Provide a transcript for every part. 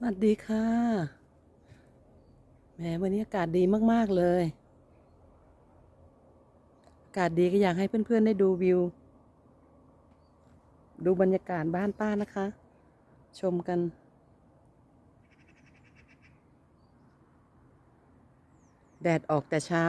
สวัสดีค่ะแหมวันนี้อากาศดีมาก ๆ เลย อากาศดีก็อยากให้เพื่อน ๆ ได้ดูวิว ดูบรรยากาศบ้านป้านะคะ ชมกัน แดดออกแต่เช้า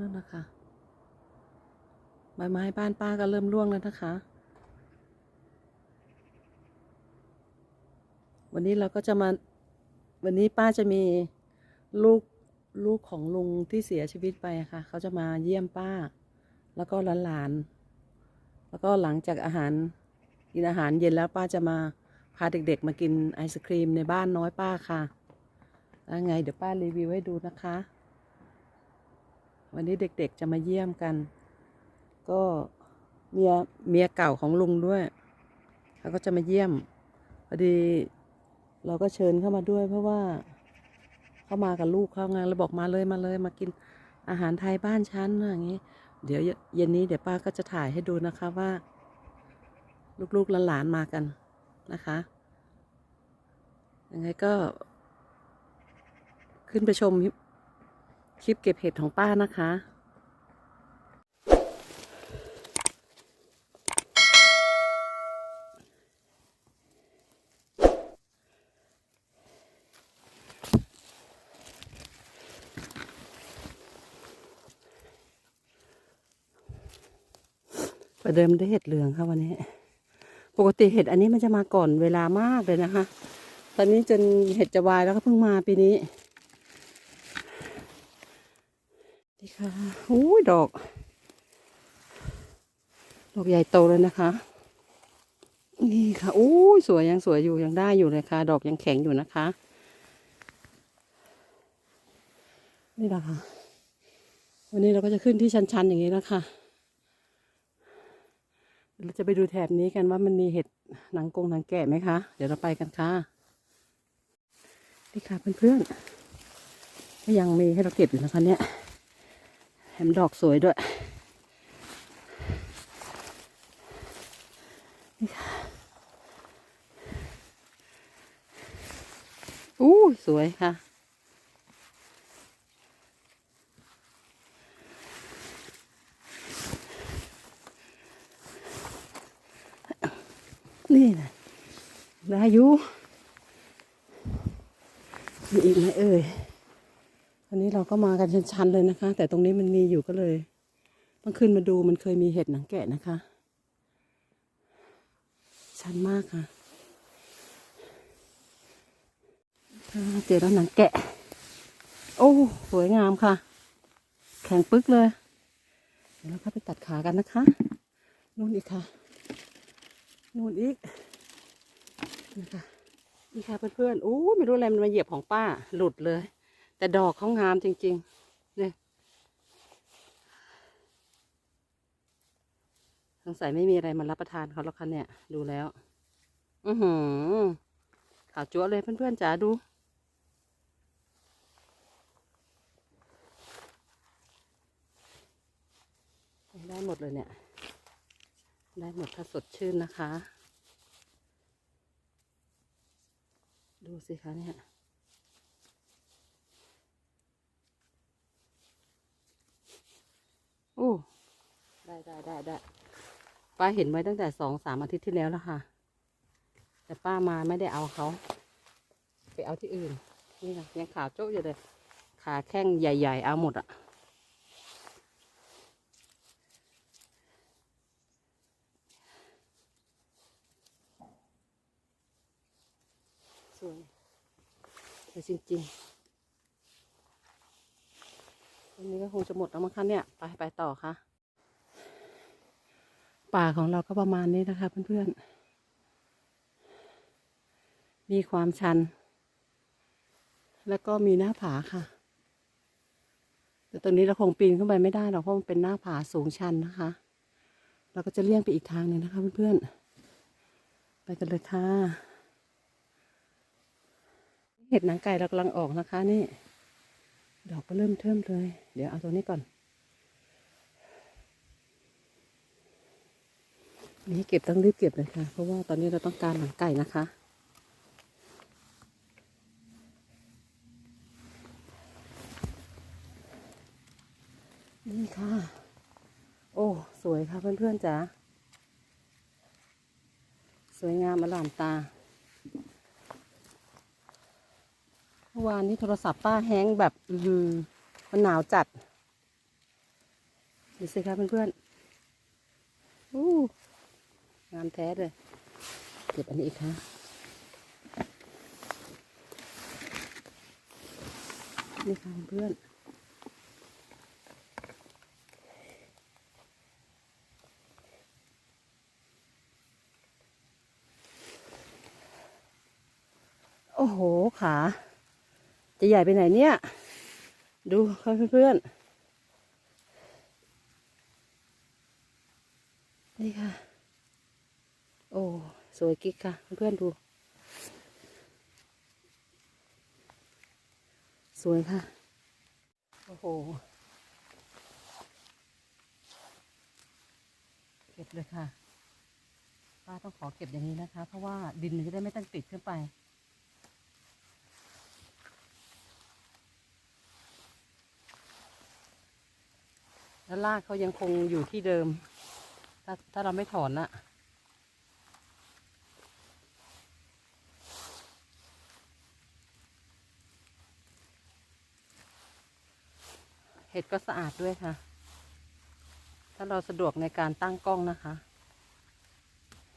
นั่นนะคะใบไม้บ้านป้าก็เริ่มร่วงแล้วนะคะ วันนี้เราก็จะมา วันนี้ป้าจะมีลูกลูกของลุงที่เสียชีวิตไปค่ะ เขาจะมาเยี่ยมป้า แล้วก็หลานๆ แล้วก็หลังจากอาหารกินอาหารเย็นแล้วป้าจะมาพาเด็กๆ มากินไอศครีมในบ้านน้อยป้าค่ะแล้วไงเดี๋ยวป้ารีวิวให้ดูนะคะ วันนี้เด็กๆจะมาเยี่ยมกัน ก็เมียเมียเก่าของลุงด้วยเขาก็จะมาเยี่ยมพอดีเราก็เชิญเข้ามาด้วย เพราะว่าเขามากับลูกเขาไงเราบอกมาเลยมาเลยมากินอาหารไทยบ้านฉันนะอย่างนี้ เดี๋ยวเย็นนี้เดี๋ยวป้าก็จะถ่ายให้ดูนะคะว่า ลูกๆหลานๆมากันนะคะยังไงก็ ขึ้นไปชม คลิปเก็บเห็ดของป้านะคะ ประเดิมด้วยเห็ดเหลืองค่ะวันนี้ ปกติเห็ดอันนี้มันจะมาก่อนเวลามากเลยนะคะ ตอนนี้จนเห็ดจะวายแล้วก็เพิ่งมาปีนี้ค่ะอู้ย ดอก ดอกใหญ่โตเลยนะคะ นี่ค่ะอู้ยสวยยังสวยอยู่ยังได้อยู่เลยค่ะ ดอกยังแข็งอยู่นะคะ นี่แหละค่ะ วันนี้เราก็จะขึ้นที่ชันๆอย่างนี้แล้วค่ะเดี๋ยวเราจะไปดูแถบนี้กันว่ามันมีเห็ดหนังกงหนังแกะไหมคะ เดี๋ยวเราไปกันค่ะนี่ค่ะเพื่อนๆก็ยังมีให้เราเก็บอยู่นะคะเนี่ย แถมดอกสวยด้วยนี่ค่ะอู้สวยค่ะ นี่นะได้อยู่มีอีกไหมเอ่ย อันนี้เราก็มากันชันๆเลยนะคะ แต่ตรงนี้มันมีอยู่ก็เลยต้องขึ้นมาดูมันเคยมีเห็ดหนังแกะนะคะ ชันมากค่ะอ่าเจอแล้วหนังแกะ โอ้สวยงามค่ะ แข็งปึ๊กเลยเดี๋ยวเราก็ไปตัดขากันนะคะ นู่นอีกค่ะ นู่นอีกนะคะนี่ค่ะเพื่อนๆโอ้ไม่รู้อะไรมันมาเหยียบของป้าหลุดเลย แต่ดอกเขางามจริงๆเนี่ยสงสัยไม่มีอะไรมารับประทานเขาแล้วค่ะเนี่ย ดูแล้ว อือหือขาวจั๊วเลยเพื่อนๆจ๋าดู ได้หมดเลยเนี่ย ได้หมดถ้าสดชื่นนะคะ ดูสิคะเนี่ย โอ้ ได้ได้ได้ได้ป้าเห็นไว้ตั้งแต่สองสามอาทิตย์ที่แล้วแล้วค่ะ แต่ป้ามาไม่ได้เอาเขา ไปเอาที่อื่น นี่ค่ะยังขาวโจ๊กอยู่เลย ขาแข้งใหญ่ ๆ เอาหมดอะสวยสวยจริงๆวันนี้ก็คงจะหมดแล้วมั้งคะเนี่ย ไปไปต่อค่ะ ป่าของเราก็ประมาณนี้นะคะเพื่อนๆ มีความชัน แล้วก็มีหน้าผาค่ะ แต่ตรงนี้เราคงปีนขึ้นไปไม่ได้หรอกเพราะมันเป็นหน้าผาสูงชันนะคะ เราก็จะเลี่ยงไปอีกทางหนึ่งนะคะเพื่อนๆ ไปกันเลยค่ะห็ดหนังไก่เรากำลังออกนะคะนี่ ดอกก็เริ่มเทิมเลย เดี๋ยวเอาตัวนี้ก่อน นี่เก็บต้องรีบเก็บเลยค่ะ เพราะว่าตอนนี้เราต้องการหนังไก่นะคะ นี่ค่ะ โอ้ สวยค่ะเพื่อนๆจ๋า สวยงามอลามตา เมื่อวานนี้โทรศัพท์ป้าแห้งแบบ อือหือมันหนาวจัด ดูสิคะเพื่อนๆ อู้ งามแท้เลยเก็บอันนี้อีกค่ะนี่ค่ะเพื่อนโอ้โห ขา จะใหญ่ไปไหนเนี่ย ดูค่ะเพื่อนๆ นี่ค่ะ โอ้ สวยกิ๊กค่ะ เพื่อนดู สวยค่ะ โอ้โห เก็บเลยค่ะ ป้าต้องขอเก็บอย่างนี้นะคะ เพราะว่าดินมันจะได้ไม่ต้องติดขึ้นไปแล้วรากเขายังคงอยู่ที่เดิม ถ้าถ้าเราไม่ถอนนะเห็ดก็สะอาดด้วยค่ะ ถ้าเราสะดวกในการตั้งกล้องนะคะ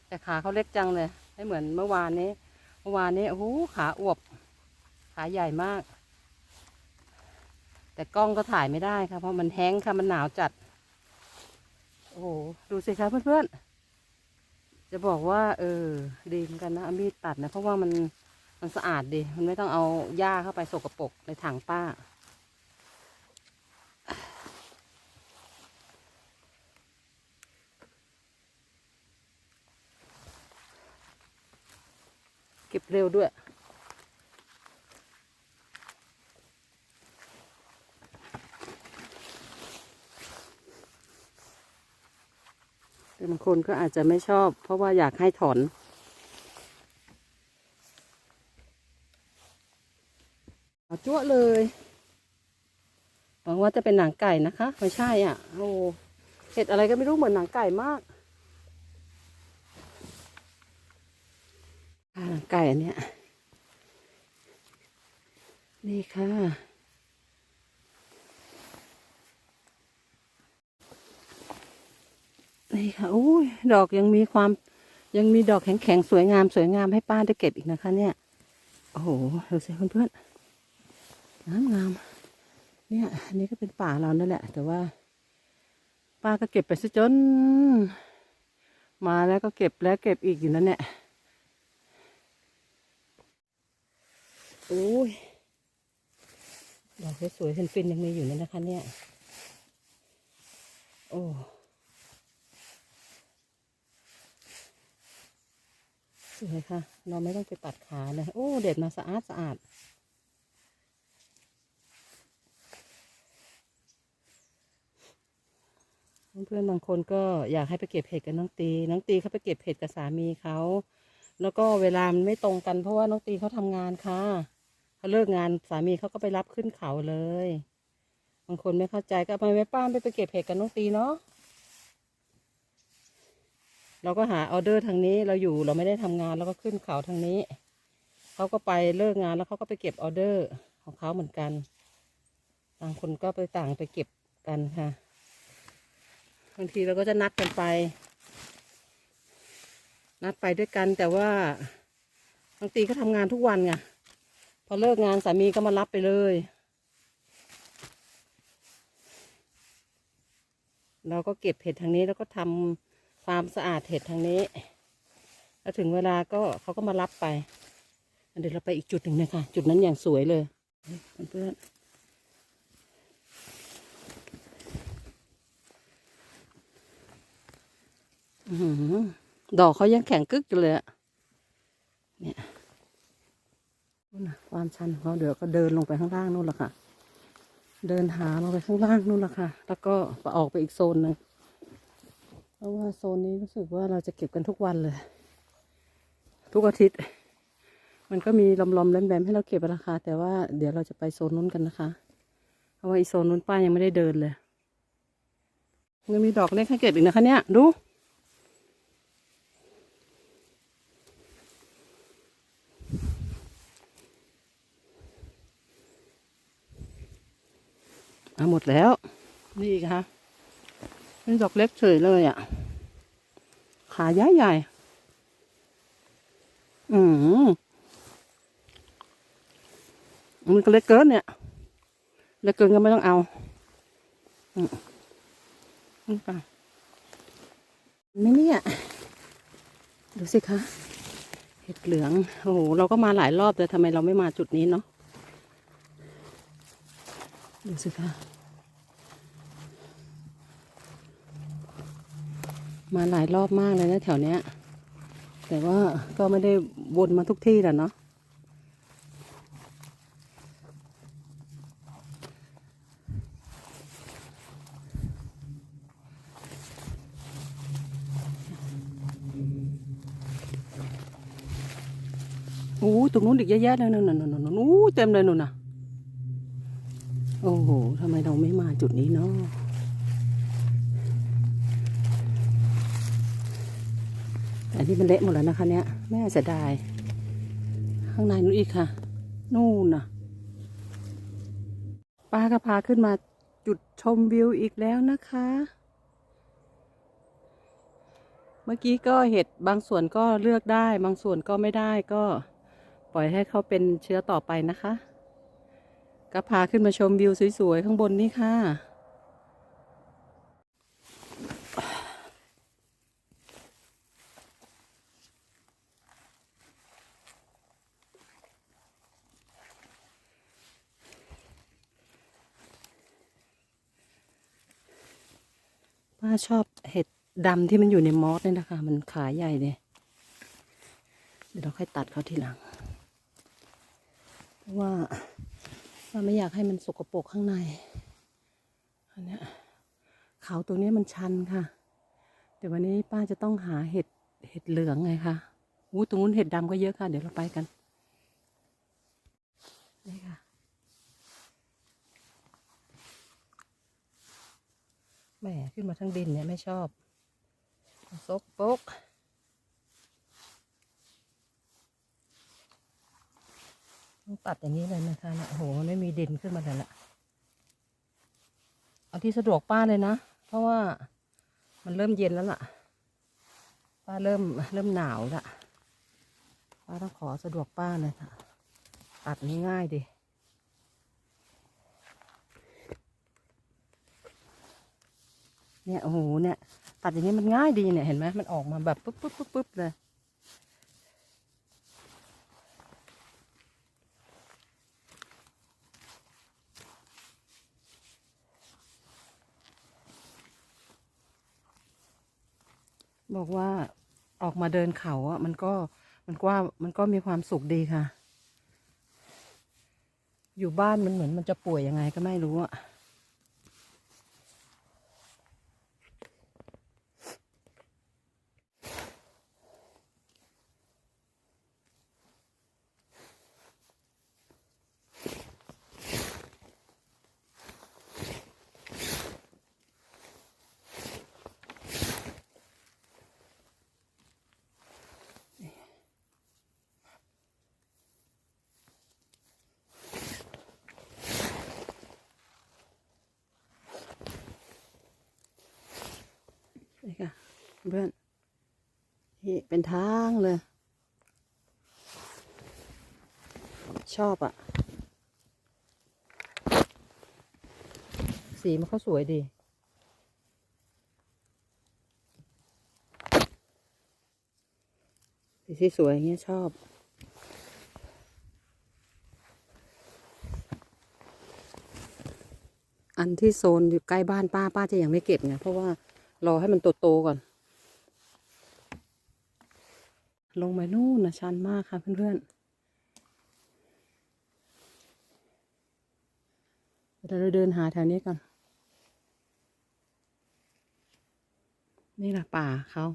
แต่ขาเขาเล็กจังเลย ไม่เหมือนเมื่อวานนี้ เมื่อวานนี้โอ้โหขาอวบ ขาใหญ่มาก แต่กล้องก็ถ่ายไม่ได้ค่ะ เพราะมันแห้งค่ะ มันหนาวจัด โอ้โห ดูสิคะเพื่อนๆ จะบอกว่า เออ ดีเหมือนกันนะมีดตัดนะ เพราะว่ามัน มันสะอาดดี มันไม่ต้องเอาหญ้าเข้าไปสกปรกในถังป้า เก็บเร็วด้วย แต่บางคนก็อาจจะไม่ชอบ เพราะว่าอยากให้ถอน เอาจั่วเลยหวังว่าจะเป็นหนังไก่นะคะ ไม่ใช่อะ โอ้เห็ดอะไรก็ไม่รู้เหมือนหนังไก่มากอ่าหนัง ไก่อันเนี้ย นี่ค่ะ นี่ค่ะโอ้ยดอกยังมีความยังมีดอกแข็งๆ สวยงามสวยงามให้ป้าได้เก็บอีกนะคะ เนี่ย โอ้โหดูสิเพื่อนๆงามงามเนี่ยอันนี้ก็เป็นป่าเรานั่นแหละ แต่ว่า ป้าก็เก็บไปซะจน มาแล้วก็เก็บแล้วเก็บอีกอยู่นั่นเนี่ย โอ้ยดอกสวยๆฟินๆยังมีอยู่นั่นนะคะ เนี่ย โอ้สวยค่ะ เราไม่ต้องไปตัดขาเลยโอ้ เด็ดมาสะอาดสะอาดเพื่อนๆบางคนก็อยากให้ไปเก็บเห็ดกับน้องตี น้องตีเขาไปเก็บเห็ดกับสามีเขา แล้วก็เวลามันไม่ตรงกันเพราะว่าน้องตีเขาทำงานค่ะ เขาเลิกงานสามีเขาก็ไปรับขึ้นเขาเลย บางคนไม่เข้าใจก็ไปไม่ป้าไปไปเก็บเห็ดกับน้องตีเนาะเราก็หาออเดอร์ทางนี้เราอยู่เราไม่ได้ทำงานเราก็ขึ้นเขาทางนี้เขาก็ไปเลิกงานแล้วเขาก็ไปเก็บออเดอร์ของเขาเหมือนกันต่างคนก็ไปต่างไปเก็บกันค่ะบางทีเราก็จะนัดกันไป นัดไปด้วยกันแต่ว่าบางทีก็ทำงานทุกวันไง พอเลิกงานสามีก็มารับไปเลย เราก็เก็บเห็ดทางนี้แล้วก็ทำความสะอาดเห็ดทางนี้ แล้วถึงเวลาก็เขาก็มารับไป เดี๋ยวเราไปอีกจุดหนึ่งนะคะ จุดนั้นอย่างสวยเลยเพื่อนดอกเขายังแข็งกึกอยู่เลยอะเนี่ย นู่นนะ ความชันของเขาเดี๋ยวก็เดินลงไปข้างล่างนู่นแหละค่ะ เดินหาลงไปข้างล่างนู่นแหละค่ะ แล้วก็ไปออกไปอีกโซนหนึ่งเพราะว่าโซนนี้รู้สึกว่าเราจะเก็บกันทุกวันเลย ทุกอาทิตย์ มันก็มีลอมๆแหลมๆให้เราเก็บราคาแต่ว่าเดี๋ยวเราจะไปโซนนู้นกันนะคะ เพราะว่าอีโซนนู้นป้ายังไม่ได้เดินเลยยังมีดอกเล็กให้เก็บอีกนะคะเนี่ยดู อาหมดแล้ว นี่อีกค่ะนี่ดอกเล็กเฉยเลยอะ ขาใหญ่ใหญ่อืมมันก็เล็กเกินเนี่ย เล็กเกินก็ไม่ต้องเอาอืมนี่ป่ะไม่เนี่ย ดูสิคะ เห็ดเหลือง โอ้โห เราก็มาหลายรอบแต่ทำไมเราไม่มาจุดนี้เนาะ ดูสิคะมาหลายรอบมากเลยนะแถวเนี้ย แต่ว่าก็ไม่ได้วนมาทุกที่แหละเนาะโอ้ตรงนู้นอีกเยอะแยะเลยนู่นนู่นนู่นนู่นเต็มเลยนู่นน่ะ โอ้โหทำไมเราไม่มาจุดนี้เนาะแต่ที่มันเละหมดแล้วนะคะ เนี่ยแม่เสียดาย ข้างในนู้นอีกค่ะ นู่นน่ะ ป้าก็พาขึ้นมาจุดชมวิวอีกแล้วนะคะ เมื่อกี้ก็เห็ดบางส่วนก็เลือกได้ บางส่วนก็ไม่ได้ก็ปล่อยให้เขาเป็นเชื้อต่อไปนะคะ ก็พาขึ้นมาชมวิวสวย ๆ ข้างบนนี่ค่ะ ป้าชอบเห็ดดำที่มันอยู่ในมอสเนี่ยนะคะ มันขาใหญ่เนี่ยเดี๋ยวเราค่อยตัดเขาทีหลัง เพราะว่า ป้าไม่อยากให้มันสกปรกข้างในอันเนี้ยเขาตรงนี้มันชันค่ะ เดี๋ยววันนี้ป้าจะต้องหาเห็ดเห็ดเหลืองไงคะอู้ตรงนู้นเห็ดดำก็เยอะค่ะ เดี๋ยวเราไปกันนี่ค่ะแหมขึ้นมาทั้งดินเนี่ยไม่ชอบซกปรก ต้องตัดอย่างนี้เลยนะคะนี่ยโอ้โหมันไม่มีดินขึ้นมาเลยละเอาที่สะดวกป้าเลยนะ เพราะว่ามันเริ่มเย็นแล้วล่ะ ป้าเริ่มเริ่มหนาวละป้าต้องขอสะดวกป้าเลยค่ะ ตัดง่ายดีเนี่ยโอ้โหเนี่ย ตัดอย่างนี้มันง่ายดีเนี่ยเห็นไหมมันออกมาแบบปุ๊บปุ๊บปุ๊บปุ๊บเลย บอกว่าออกมาเดินเขาอะมันก็มันก็ว่ามันก็มีความสุขดีค่ะ อยู่บ้านมันเหมือนมันจะป่วยยังไงก็ไม่รู้อะ นี่ค่ะ เพื่อนนี่เป็นทางเลย ชอบอะ่ะ สีมันก็สวยดีสีที่สวยเงี้ยชอบ อันที่โซนอยู่ใกล้บ้านป้าป้าจะยังไม่เก็บไงเพราะว่ารอให้มันโตๆก่อน ลงไปนู่นนะชันมากค่ะเพื่อนๆเดี๋ยวเราเดินหาแถวนี้ก่อน นี่แหละป่าเขา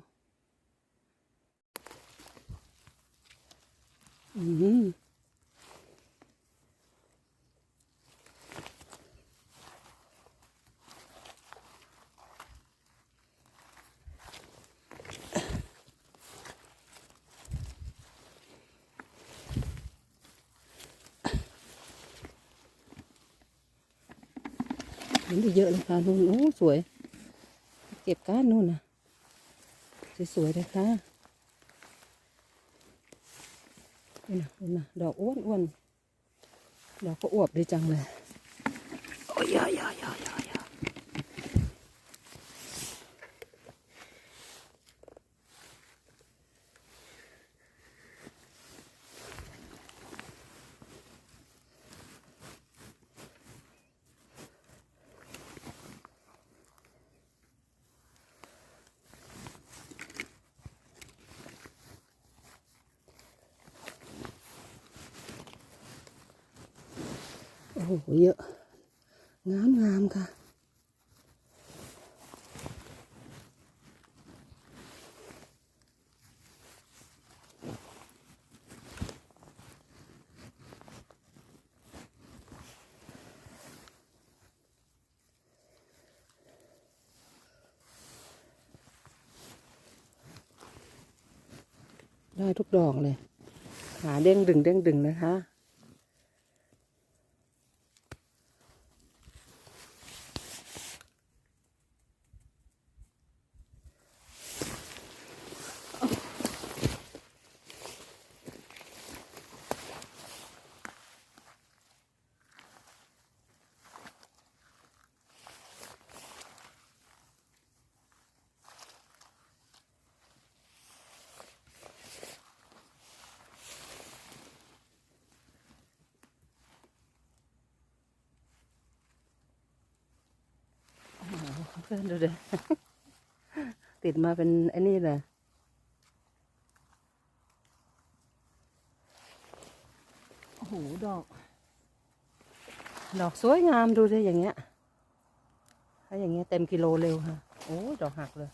อืม ห็นได้เยอะเลยค่ะนู่นโอ้สวย เก็บก้านนู่นนะสวยๆเลยค่ะนี่นะนี่นะดอกอ้วนอ้วนๆดอกก็อวบดีจังเลยโอ้ยยายยย โอ้โหเยอะงามงามค่ะ ได้ทุกดอกเลย ขาเด้งดึงเด้งดึงนะคะ โอ้โห เพื่อนดูเด้ติดมาเป็นไอ้นี่เลยโอ้โหดอก ดอกสวยงามดูดิอย่างเงี้ยถ้าอย่างเงี้ยเต็มกิโลเร็วค่ะโอ้ดอกหักเลย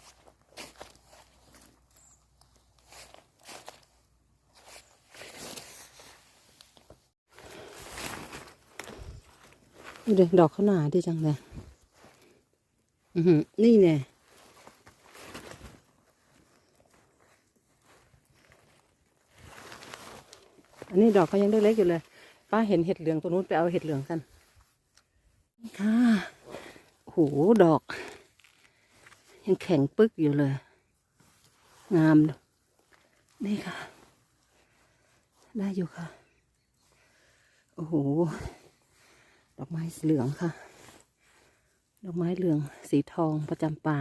ดูดิดอกเขาหนาดีจังเลย อือหือนี่แน่อันนี้ดอกเขายังเล็กๆอยู่เลย ป้าเห็นเห็ดเหลืองตัวนู้นไปเอาเห็ดเหลืองกันค่ะโอ้โหดอก ยังแข็งปึ๊กอยู่เลย งาม นี่ค่ะ ได้อยู่ค่ะ โอ้โห ดอกไม้เหลืองค่ะ ดอกไม้เหลืองสีทองประจำป่า